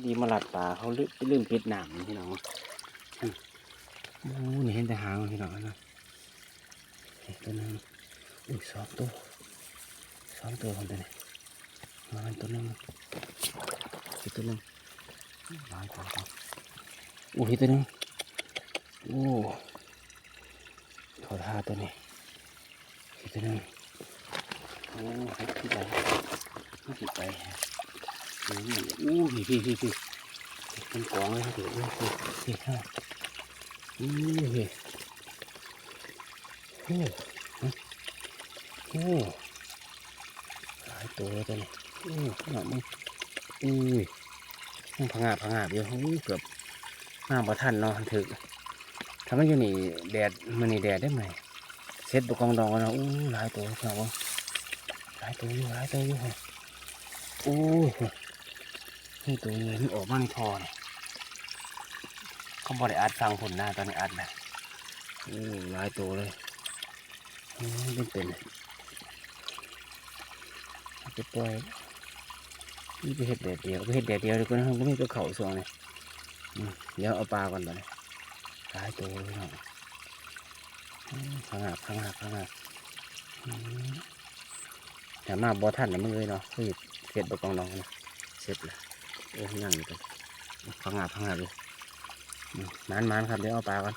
ดีมาหลัดปลาเขาลืมลืมปิดหนามพี่น้องโอ้นี่เห็นแต่หางพี่น้องนะเห็นตัวนึงอุ้ยสองตัวสองตัวคนตัวนี้มาเป็นตัวหนึงอีกตัวหนึงมาอีกตัวหนึ่งโอ้ยตัวนึงโอ้เขาท่าตัวนี้อีกตัวนึงโอ้ยที่ไหนไม่ผิดไป อู้อู้พี่พี่พี่พี่มันกองเลยครับพี่อู้พี่พี่ข้าอู้พี่โอ้ฮะโอ้หลายตัวเลยตัวนี้โอ้ขนาดมึงอุ้ยมันพังอาบพังอาบอยู่อู้เกือบมาบ่ทันเนาะถึกถ้ามันอยู่นี่แดดมันนี่แดดได้ไหมเซ็ตบุกองดองกันเนาะอู้หลายตัวครับผมหลายตัวอยู่หลายตัวอยู่ฮะ อู้ยนี่ตัวนี้มันออกมาในทอเนี่ยเขาบอได้อัดฟังผลหน้าตอนนี้อัดนะโอ้หลายตัวเลยอืมเป็นเป็นเอาไปปล่อยนี่ไปเห็ดแดดเดียวไปเห็ดแดดเดียวดีกว่านะก็ไม่ตัวเขาส่วนเลยอืมเดี๋ยวเอาปลาก่อนตอนนี้หลายตัวเลยเนาะอืมพังหักพังหักพังหักอืมแต่มาบ่ทันนะมึงเลยเนาะเฮ้ย เสร็จบกองน้องนะเสร็จแล้วโอ้ยยังอยู่กันพังงาพังงาบเลยมมานมานครับเดี๋ยวเอาปลาก่อน